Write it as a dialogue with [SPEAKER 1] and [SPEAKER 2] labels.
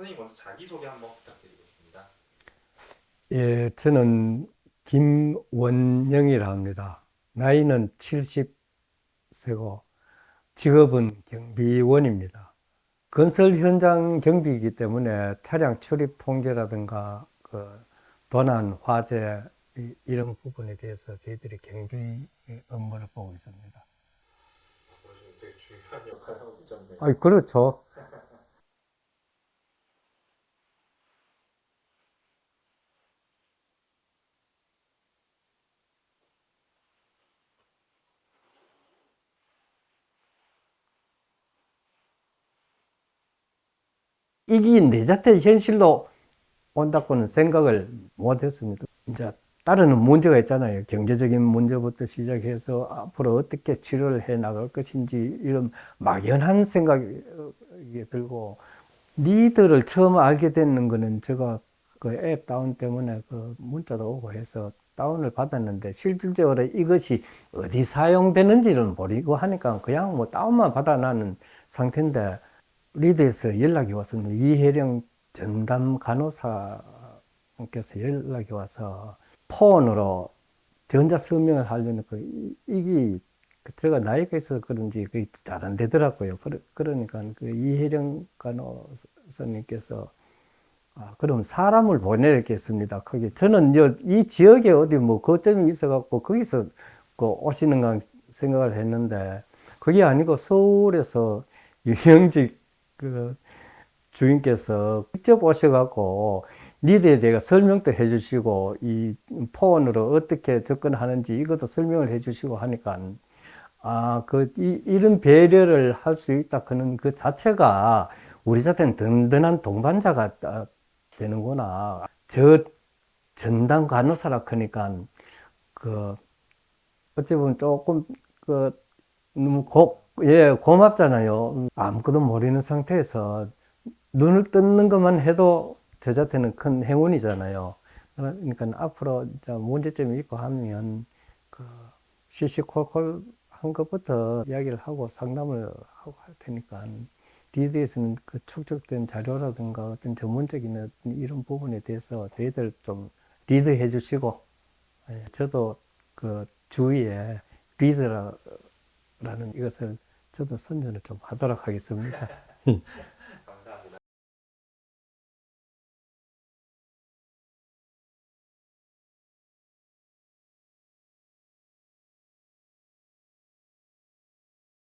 [SPEAKER 1] 선생님 먼저 자기소개 한번 부탁드리겠습니다.
[SPEAKER 2] 예, 저는 김원영이라 합니다. 나이는 70세고 직업은 경비원입니다. 건설 현장 경비이기 때문에 차량 출입 통제라든가 그 도난, 화재 이- 이런 부분에 대해서 저희들이 경비 업무를 보고 있습니다. 아, 그렇죠. 이게 내 자태 현실로 온다고는 생각을 못 했습니다. 이제 따르는 문제가 있잖아요. 경제적인 문제부터 시작해서 앞으로 어떻게 치료를 해 나갈 것인지 이런 막연한 생각이 들고 리더를 처음 알게 되는 거는 제가 그 앱 다운 때문에 그 문자도 오고 해서 다운을 받았는데 실질적으로 이것이 어디 사용되는지를 모르고 하니까 그냥 뭐 다운만 받아나는 상태인데 리드에서 연락이 왔습니다. 이혜령 전담 간호사께서 연락이 와서 폰으로 전자 서명을 하려는 그 이- 이게 그 제가 나이가 있어서 그런지 그게 잘 안 되더라고요. 그러, 그러니까 그 이혜령 간호사님께서 아, 그럼 사람을 보내겠습니다. 거기 저는 여- 이 지역에 어디 뭐 거점이 있어갖고 거기서 그 오시는가 생각을 했는데 그게 아니고 서울에서 유영직 그 주인께서 직접 오셔갖고 리드에 대해 설명도 해주시고 이 폰으로 어떻게 접근하는지 이것도 설명을 해주시고 하니까 아, 그, 이, 이런 배려를 할 수 있다. 그는 그 자체가 우리 자체는 든든한 동반자가 아, 되는구나. 저 전담 간호사라 크니까 그, 어찌 보면 조금 그, 너무 고, 예, 고맙잖아요. 아무것도 모르는 상태에서 눈을 뜯는 것만 해도 저 자체는 큰 행운이잖아요. 그러니까 앞으로 문제점이 있고 하면 그 시시콜콜 한 것부터 이야기를 하고 상담을 하고 할 테니까 리드에서는 그 축적된 자료라든가 어떤 전문적인 이런 부분에 대해서 저희들 좀 리드해 주시고 예, 저도 그 주위에 리드라는 이것을 저도 선전을 좀 하도록 하겠습니다.